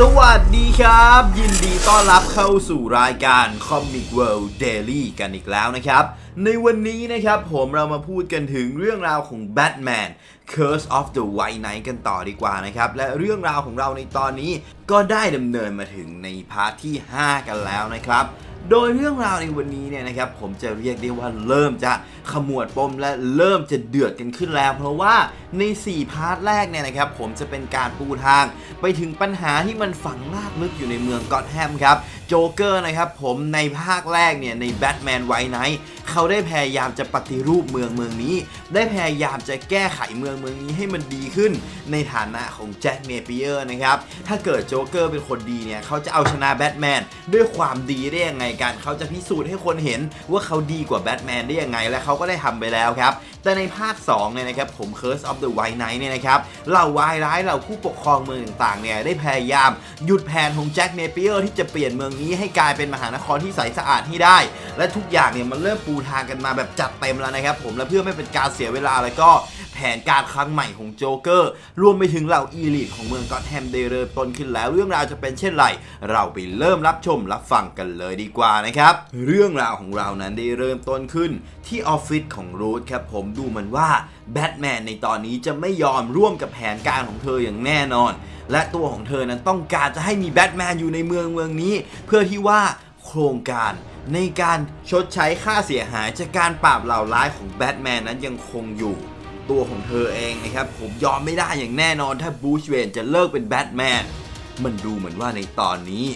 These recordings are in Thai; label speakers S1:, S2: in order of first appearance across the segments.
S1: สวัสดีครับ ยินดีต้อนรับเข้าสู่รายการ Comic World Daily กันอีกแล้วนะครับ ในวันนี้นะครับผมเรามาพูดกันถึงเรื่องราวของ Batman Curse of the White Knight กันต่อดีกว่านะครับ และเรื่องราวของเราในตอนนี้ก็ได้ดำเนินมาถึงในพาร์ทที่ 5 กันแล้วนะครับ โดยเรื่องราวในวันนี้เนี่ยนะครับผมจะเรียกได้ว่าเริ่มจะขมวดปมและเริ่มจะเดือดกันขึ้นแล้ว เพราะว่าใน 4 พาร์ทแรกเนี่ยนะครับผมจะเป็นการปูทาง ไปถึงปัญหาที่มันฝังลากลึกอยู่ในเมืองกอตแฮมครับโจเกอร์นะครับผมในภาคแรกเนี่ยในแบทแมนไวท์ไนท์ เขาได้พยายามจะปฏิรูปเมืองเมืองนี้ ได้พยายามจะแก้ไขเมืองเมืองนี้ให้มันดีขึ้น ในฐานะของแจ็คเนเปียร์นะครับ ถ้าเกิดโจ๊กเกอร์เป็นคนดีเนี่ยเขาจะเอาชนะแบทแมนด้วยความดีได้ยังไงกัน เขาจะพิสูจน์ให้คนเห็นว่าเขาดีกว่าแบทแมนได้ยังไง และเขาก็ได้ทำไปแล้วครับ แต่ในภาค2เนี่ยนะครับผม Curse of the White Knight เนี่ยนะครับเหล่าวายร้ายเหล่าผู้ปกครองเมืองต่างๆเนี่ยได้พยายามหยุดแผนของแจ็คเนเปียร์ที่จะเปลี่ยนเมืองนี้ให้กลายเป็นมหานครที่ใสสะอาดให้ได้ และทุกอย่างเนี่ยมันเริ่มปูทางกันมาแบบจัดเต็มแล้วนะครับผมและเพื่อไม่เป็นการเสียเวลาแล้วก็ แผนการครั้งใหม่ของโจ๊กเกอร์ รวมไปถึงเหล่าอีลิทของเมืองกอตแฮมได้เริ่มต้นขึ้นแล้ว เรื่องราวจะเป็นเช่นไร เราไปเริ่มรับชมรับฟังกันเลยดีกว่านะครับ เรื่องราวของเรานั้นได้เริ่มต้นขึ้นที่ออฟฟิศของรูทครับผมดูมือนว่าแบทแมนในตอนนี้จะไม่ยอมร่วมกับแผนการของเธออย่างแน่นอน และตัวของเธอนั้นต้องการจะให้มีแบทแมนอยู่ในเมืองเมืองนี้ เพื่อที่ว่าโครงการในการชดใช้ค่าเสียหายจากการปราบเหล่าร้ายของแบทแมนนั้นยังคงอยู่ ตัวของเธอเองนะครับ ผมยอมไม่ได้อย่างแน่นอนถ้าบูชเวนจะเลิกเป็นแบทแมนมันดูเหมือนว่าในตอนนี้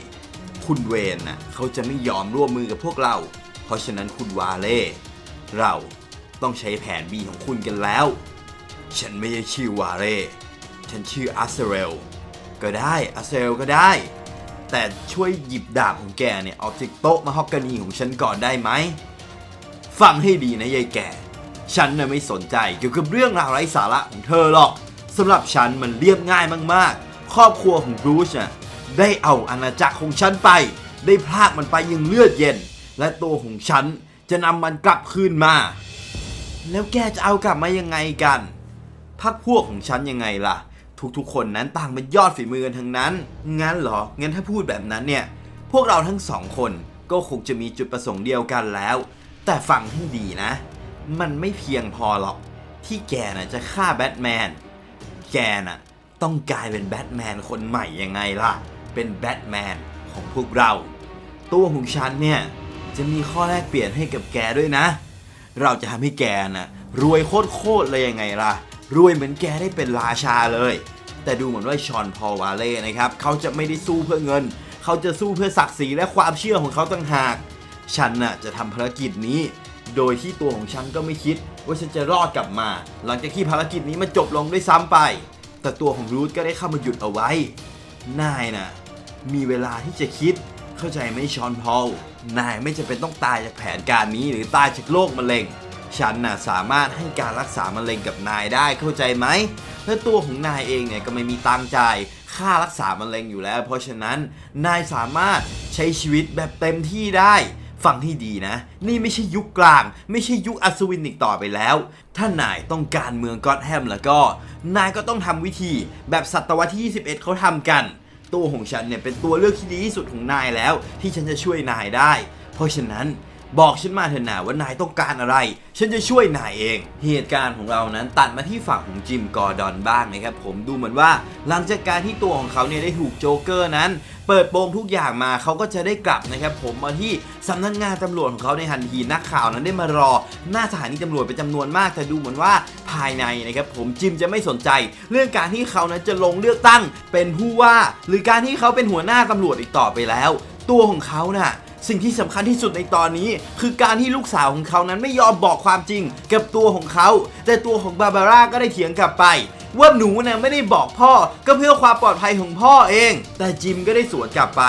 S1: คุณเวนน่ะเขาจะไม่ยอมร่วมมือกับพวกเรา เพราะฉะนั้นคุณวาเล่เราต้องใช้แผน B ของคุณกันแล้ว ฉันไม่ใช่ชื่อวาเล่ฉันชื่ออัสเซเรลก็ได้อัสเซเรลก็ได้ แต่ช่วยหยิบดาบของแกเนี่ยออกจากโต๊ะมาฮอกกานีของฉันก่อนได้ไหม ฟังให้ดีนะยายแก่ ฉันน่ะไม่สนใจเกี่ยวกับเรื่องราวไร้สาระของเธอหรอกสำหรับฉันมันเรียบง่ายมากๆ ครอบครัวของบรูชน่ะได้เอาอาณาจักรของฉันไป ได้พลากมันไปอยังเลือดเย็น และตัวของฉันจะนำมันกลับคืนมา แล้วแกจะเอากลับมายังไงกันพักพวกของฉันยังไงล่ะ ทุกๆ คนนั้นต่างเป็นยอดฝีมือกันทั้งนั้น งั้นเหรอ งั้นถ้าพูดแบบนั้นเนี่ย พวกเราทั้งสองคนก็คงจะมีจุดประสงค์เดียวกันแล้ว แต่ฟังให้ดีนะ มันไม่เพียงพอหรอก ที่แกน่ะจะฆ่าแบทแมน แกน่ะต้องกลายเป็นแบทแมนคนใหม่ยังไงล่ะ เป็นแบทแมนของพวกเรา ตัวของฉันเนี่ย จะมีข้อแลกเปลี่ยนให้กับแกด้วยนะ เราจะทำให้แกน่ะรวยโคตรๆเลยยังไงล่ะ รวยเหมือนแกได้เป็นราชาเลย แต่ดูเหมือนว่าชอนพอลวาเล่นะครับเขาจะไม่ได้สู้เพื่อเงิน เขาจะสู้เพื่อศักดิ์ศรีและความเชื่อของเขาต่างหาก ฉันน่ะจะทำภารกิจนี้ โดยที่ตัวของฉันก็ไม่คิดว่าฉันจะรอดกลับมา หลังจากที่ภารกิจนี้มันจบลงด้วยซ้ำไป แต่ตัวของรูทก็ได้เข้ามาหยุดเอาไว้ นายน่ะ มีเวลาที่จะคิด เข้าใจไหมชอนพอล นายไม่จำเป็นต้องตายจากแผนการนี้หรือตายจากโรคมะเร็ง ฉันน่ะสามารถให้การรักษามะเร็งกับนายได้เข้าใจไหม และตัวของนายเองเนี่ยก็ไม่มีตังค์จ่ายค่ารักษามะเร็งอยู่แล้ว เพราะฉะนั้นนายสามารถใช้ชีวิตแบบเต็มที่ได้ ฟังให้ดีนะ นี่ไม่ใช่ยุคกลาง ไม่ใช่ยุคอัศวินอีกต่อไปแล้ว ถ้านายต้องการเมืองกอตแฮมแล้วก็ นายก็ต้องทำวิธีแบบศตวรรษที่ 21 เขาทำกัน ตัวของฉันเนี่ยเป็นตัวเลือกที่ดีที่สุดของนายแล้ว ที่ฉันจะช่วยนายได้ เพราะฉะนั้น บอกฉันมาเถอะนาว่านายต้องการอะไร ฉันจะช่วยนายเอง เหตุการณ์ของเรานั้นตัดมาที่ฝั่งของจิมกอร์ดอนบ้างนะครับผมดูเหมือนว่าหลังจากการที่ตัวของเขาเนี่ยได้ถูกโจ๊กเกอร์นั้น เปิดโปงทุกอย่างมาเขาก็จะได้กลับนะครับผมมาที่สำนักงานตำรวจของเขาในทันทีนักข่าวนั้นได้มารอ หน้าสถานีตำรวจเป็นจำนวนมากแต่ดูเหมือนว่าภายในนะครับผมจิมจะไม่สนใจ เรื่องการที่เขานั้นจะลงเลือกตั้งเป็นผู้ว่า หรือการที่เขาเป็นหัวหน้าตำรวจอีกต่อไปแล้ว ตัวของเขาน่ะ สิ่งที่สำคัญที่สุดในตอนนี้ คือการที่ลูกสาวของเขานั้นไม่ยอมบอกความจริง กับตัวของเขา แต่ตัวของบาบาร่าก็ได้เถียงกลับไปว่าหนูน่ะไม่ได้บอกพ่อก็เพื่อความปลอดภัยของพ่อเอง แต่จิมก็ได้สวนกลับไป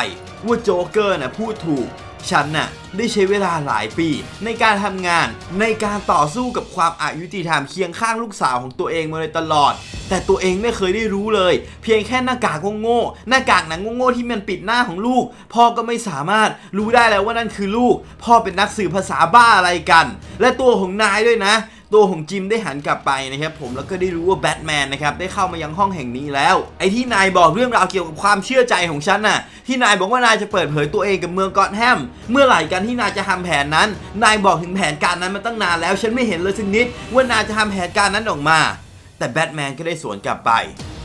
S1: ว่าโจ๊กเกอร์น่ะพูดถูก ฉันน่ะได้ใช้เวลาหลายปี ในการทำงานในการต่อสู้กับความอายุติธรรมเคียงข้างลูกสาวของตัวเองมาเลยตลอด แต่ตัวเองไม่เคยได้รู้เลย เพียงแค่หน้ากากโง่ๆหน้ากากหนังโง่ๆที่มันปิดหน้าของลูก พ่อก็ไม่สามารถรู้ได้แล้วว่านั่นคือลูก พ่อเป็นนักสื่อภาษาบ้าอะไรกัน และตัวของนายด้วยนะ ตัวของจิมได้หันกลับไปนะครับผมแล้วก็ได้รู้ว่าแบทแมนนะครับได้เข้ามายังห้องแห่งนี้แล้ว ไอ้ที่นายบอกเรื่องราวเกี่ยวกับความเชื่อใจของฉันน่ะที่นายบอกว่านายจะเปิดเผยตัวเองกับเมืองกอตแฮมเมื่อไหร่กันที่นายจะทำแผนนั้น นายบอกถึงแผนการนั้นมาตั้งนานแล้ว ฉันไม่เห็นเลยสักนิดว่านายจะทำแผนการนั้นออกมา แต่แบทแมนก็ได้สวนกลับไป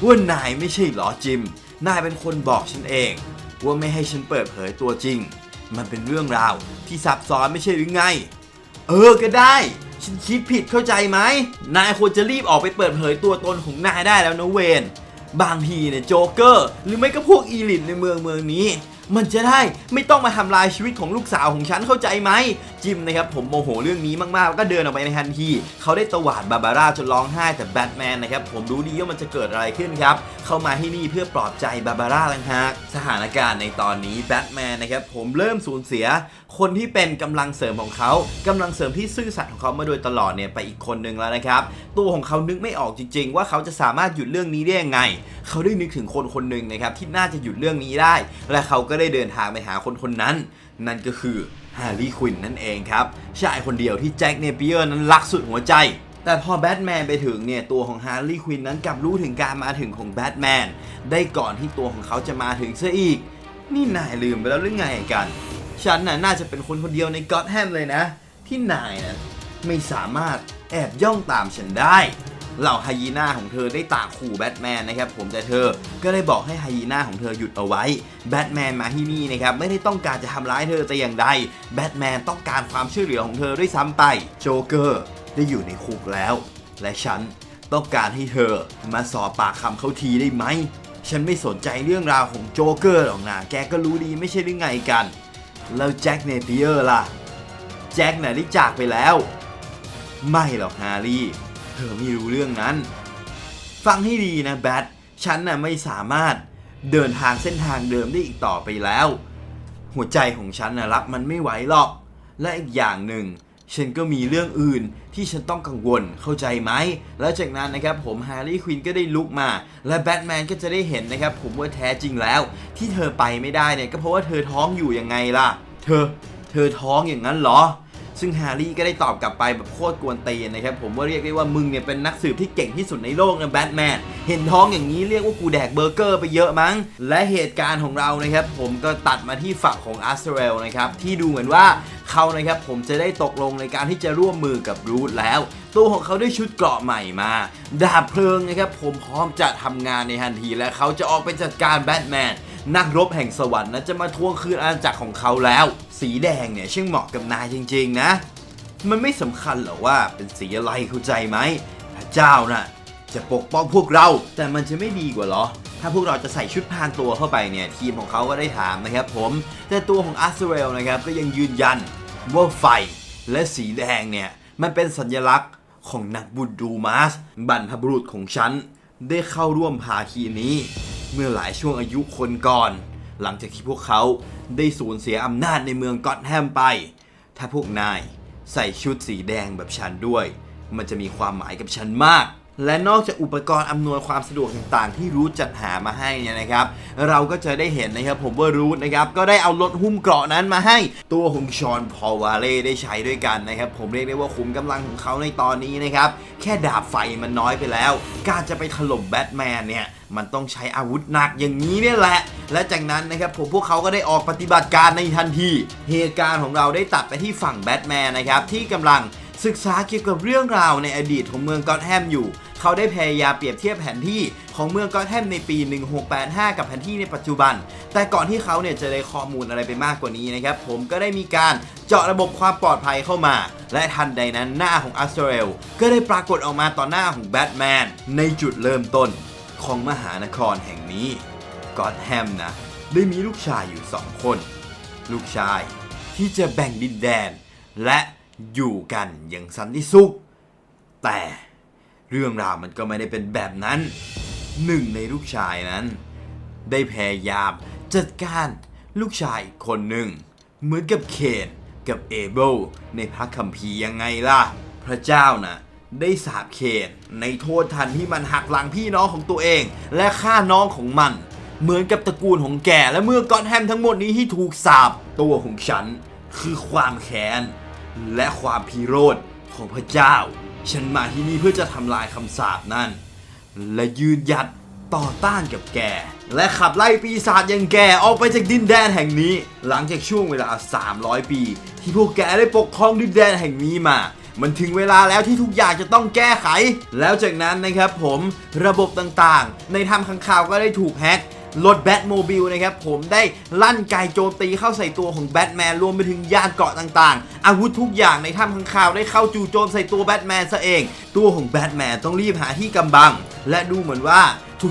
S1: ว่านายไม่ใช่หรอจิม นายเป็นคนบอกฉันเอง ว่าไม่ให้ฉันเปิดเผยตัวจริง มันเป็นเรื่องราวที่ซับซ้อนไม่ใช่หรือไง เออก็ได้ ฉันคิดผิดเข้าใจไหม นายควรจะรีบออกไปเปิดเผยตัวตนของนายได้แล้วนะเวนบางทีเนี่ยโจ๊กเกอร์ หรือไม่ก็พวกอีลิทในเมืองเมืองนี้ มันจะได้ไม่ต้องมาทำลายชีวิตของลูกสาวของฉันเข้าใจไหม จิมนะครับผมโมโหเรื่องนี้มากๆแล้วก็เดินออกไปในทันทีเขาได้ตวาดบาบาร่าจนร้องไห้แต่แบทแมนนะครับผมรู้ดีว่ามันจะเกิดอะไรขึ้นครับเข้ามาที่นี่เพื่อปลอบใจบาบาร่าลังฮากสถานการณ์ในตอนนี้แบทแมนนะครับผมเริ่มสูญเสีย คนที่เป็นกำลังเสริมของเขากำลังเสริมที่ซื่อสัตย์ของเขามาโดยตลอดเนี่ยไปอีกคนนึงแล้วนะครับตัวของเขานึกไม่ออกจริง ๆ ว่าเขาจะสามารถหยุดเรื่องนี้ได้ยังไง เขาได้นึกถึงคนคนหนึ่งนะครับที่น่าจะหยุดเรื่องนี้ได้ และเขาก็ได้เดินทางไปหาคนคนนั้น นั่นก็คือฮาร์ลีย์ควินนั่นเองครับชายคนเดียวที่แจ็คเนเปียร์นั้นรักสุดหัวใจ แต่พอแบทแมนไปถึงเนี่ยตัวของฮาร์ลีย์ควินนั้นกลับรู้ถึงการมาถึงของแบทแมนได้ก่อนที่ตัวของเขาจะมาถึงซะอีก นี่นายลืมไปแล้วหรือไงกัน ฉันน่ะน่าจะเป็นคนคนเดียวในก็อตแฮมเลยนะ ที่นายนะไม่สามารถแอบย่องตามฉันได้ เหล่าไฮยีน่าของเธอได้ตากขู่แบทแมนนะครับผมแต่เธอก็ได้บอกให้ไฮยีน่าของเธอหยุดเอาไว้แบทแมนมาที่นี่นะครับไม่ได้ต้องการจะทำร้ายเธอแต่อย่างใดแบทแมนต้องการความช่วยเหลือของเธอด้วยซ้ำไปโจเกอร์ได้อยู่ในคุกแล้ว และฉันต้องการให้เธอมาสอบปากคำเขาทีได้ไหม ฉันไม่สนใจเรื่องราวของโจเกอร์หรอกนะ แกก็รู้ดีไม่ใช่หรือไงกัน แล้วแจ็คเนเปียร์ล่ะ แจ็คน่ะได้จากไปแล้ว ไม่หรอกฮาร์รี่ เธอไม่รู้เรื่องนั้น ฟังให้ดีนะแบท ฉันน่ะไม่สามารถเดินทางเส้นทางเดิมได้อีกต่อไปแล้ว หัวใจของฉันน่ะรับมันไม่ไหวหรอก และอีกอย่างหนึ่ง ฉันก็มีเรื่องอื่นที่ฉันต้องกังวลเข้าใจไหม แล้วจากนั้นนะครับผมแฮร์รี่ควินก็ได้ลุกมา และแบทแมนก็จะได้เห็นนะครับผมว่าแท้จริงแล้ว ที่เธอไปไม่ได้เนี่ยก็เพราะว่าเธอท้องอยู่ยังไงล่ะ เธอ เธอท้องอย่างนั้นเหรอ ซึ่งแฮร์รี่ก็ได้ตอบกลับไปแบบโคตรกวนตีนนะครับผมว่าเรียกได้ว่ามึงเนี่ยเป็นนักสืบที่เก่งที่สุดในโลกนะแบทแมนเห็นท้องอย่างนี้เรียกว่ากูแดกเบอร์เกอร์ไปเยอะมั้ง และเหตุการณ์ของเรานะครับผมก็ตัดมาที่ฝั่งของอัสเรลนะครับที่ดูเหมือนว่าเขานะครับผมจะได้ตกลงในการที่จะร่วมมือกับรูทแล้ว ตัวของเขาได้ชุดเกราะใหม่มา ดาบเพลิงนะครับผมพร้อมจะทำงานในทันทีและเขาจะออกไปจัดการแบทแมน นักรบแห่งสวรรค์นะจะมาทวงคืนอาณาจักรของเขาแล้ว สีแดงเนี่ยช่างเหมาะกับนายจริง ๆ นะ มันไม่สำคัญหรอกว่าเป็นสีอะไรเข้าใจไหมพระเจ้าน่ะจะปกป้องพวกเรา แต่มันจะไม่ดีกว่าเหรอ ถ้าพวกเราจะใส่ชุดพางตัวเข้าไปเนี่ย ทีมของเขาก็ได้ถามนะครับผม แต่ตัวของอาร์เซเรลนะครับก็ยังยืนยันว่าไฟและสีแดงเนี่ย มันเป็นสัญลักษณ์ของนักบุญดูมาสบรรพบุรุษของฉัน ได้เข้าร่วมภาคีนี้ เมื่อหลายช่วงอายุคนก่อน หลังจากที่พวกเขาได้สูญเสียอำนาจในเมืองก็อตแฮมไป ถ้าพวกนายใส่ชุดสีแดงแบบฉันด้วย มันจะมีความหมายกับฉันมาก และนอกจากอุปกรณ์อำนวยความสะดวกต่างๆ ที่รูทจัดหามาให้เนี่ยนะครับ เราก็จะได้เห็นนะครับผมว่ารูทนะครับก็ได้เอารถหุ้มเกราะนั้นมาให้ตัวของชอนพอวาเล่ได้ใช้ด้วยกันนะครับ ผมเรียกได้ว่าขุมกำลังของเขาในตอนนี้นะครับ แค่ดาบไฟมันน้อยไปแล้ว การจะไปถล่มแบทแมนเนี่ยมันต้องใช้อาวุธหนักอย่างนี้เนี่ยแหละ และจากนั้นนะครับผมพวกเขาก็ได้ออกปฏิบัติการในทันที เหตุการณ์ของเราได้ตัดไปที่ฝั่งแบทแมนนะครับที่กำลังศึกษาเกี่ยวกับเรื่องราวในอดีตของเมืองกอตแฮมอยู่ เขาได้พยายามเปรียบเทียบแผนที่ของเมืองกอตแฮมในปี 1685 กับแผนที่ในปัจจุบัน แต่ก่อนที่เขาเนี่ยจะได้ข้อมูลอะไรไปมากกว่านี้นะครับ ผมก็ได้มีการเจาะระบบความปลอดภัยเข้ามา และทันใดนั้นหน้าของอัสเรลก็ได้ปรากฏออกมาต่อหน้าของแบทแมนในจุดเริ่มต้นของมหานครแห่งนี้กอตแฮมนะ ได้มีลูกชายอยู่สองคน ลูกชายที่จะแบ่งดินแดน และอยู่กันอย่างสันติสุข แต่ เรื่องราวมันก็ไม่ได้เป็นแบบนั้น หนึ่งในลูกชายนั้น ได้พยายามจัดการลูกชายอีกคนหนึ่ง เหมือนกับเคนกับเอเบลในพระคัมภีร์ยังไงล่ะ พระเจ้านะ่ะได้สาปเคนในโทษทันที่มันหักหลังพี่น้องของตัวเอง และฆ่าน้องของมัน เหมือนกับตระกูลของแกและเมื่อกอนแฮมทั้งหมดนี้ที่ถูกสาปตัวของฉัน คือความแค้น และความพิโรธของพระเจ้า ฉันมาที่นี่เพื่อจะทำลายคำสาปนั่น และยืนหยัดต่อต้านกับแก และขับไล่ปีศาจอย่างแกออกไปจากดินแดนแห่งนี้ หลังจากช่วงเวลา 300 ปี ที่พวกแกได้ปกครองดินแดนแห่งนี้มา มันถึงเวลาแล้วที่ทุกอย่างจะต้องแก้ไข แล้วจากนั้นนะครับผมระบบต่างๆ ในถ้ำข้างข่าวก็ได้ถูกแฮ็ก รถแบทโมบิลนะครับผมได้ลั่นไกโจมตีเข้าใส่ตัวของแบทแมนรวมไปถึงยานเกาะต่างๆ อาวุธทุกอย่างในถ้ำข้างข่าวได้เข้าจู่โจมใส่ตัวแบทแมนซะเอง ตัวของแบทแมนต้องรีบหาที่กำบัง และดูเหมือนว่า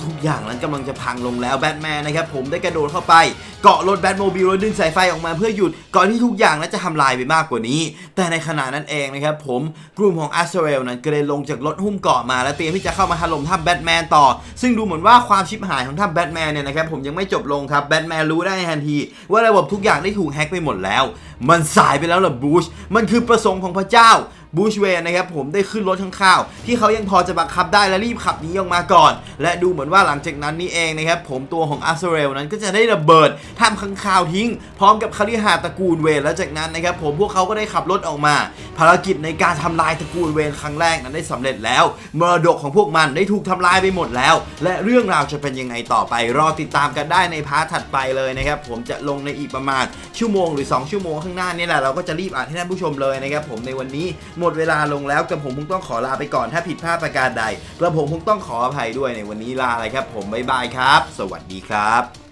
S1: ทุกๆอย่างนั้นกำลังจะพังลงแล้วแบทแมนนะครับผมได้กระโดดเข้าไปเกาะรถแบทโมบิลแล้วดึงสายไฟออกมาเพื่อหยุดก่อนที่ทุกอย่างนั้นจะทำลายไปมากกว่านี้ แต่ในขณะนั้นเองนะครับผมกลุ่มของอัสเรลนั้นก็เลยลงจากรถหุ้มเกาะมาและเตรียมที่จะเข้ามาถล่มถ้ำแบทแมนต่อ ซึ่งดูเหมือนว่าความชิบหายของถ้ำแบทแมนเนี่ยนะครับผมยังไม่จบลงครับแบทแมนรู้ได้ทันที ว่าระบบทุกอย่างได้ถูกแฮ็กไปหมดแล้ว มันสายไปแล้วล่ะบูชมันคือประสงค์ของพระเจ้า บูชเวนนะครับผมได้ขึ้นรถข้างข้าวที่เขายังพอจะบังคับได้และรีบขับหนีออกมาก่อน และดูเหมือนว่าหลังจากนั้นนี่เองนะครับผมตัวของอัสเซเรลนั้นก็จะได้ระเบิดทำข้างข้าวทิ้ง พร้อมกับคาริหาตระกูลเวนและจากนั้นนะครับผมพวกเขาก็ได้ขับรถออกมา ภารกิจในการทำลายตระกูลเวนครั้งแรกนั้นได้สำเร็จแล้วมรดกของพวกมันได้ถูกทำลายไปหมดแล้ว และเรื่องราวจะเป็นยังไงต่อไป รอติดตามกันได้ในพาร์ทถัดไปเลยนะครับผมจะลงในอีกประมาณชั่วโมงหรือ 2 ชั่วโมงข้างหน้านี่แหละเราก็จะรีบอ่านให้ท่านผู้ชมเลยนะครับผมในวันนี้หมมดเวลาลงแล้วกับผมคงต้องขอลาไปก่อนถ้าผิดพลาดประการใดกระผมคงต้องขออภัยด้วยในวันนี้ลาเลยครับ ผมบ๊ายบายครับ สวัสดีครับ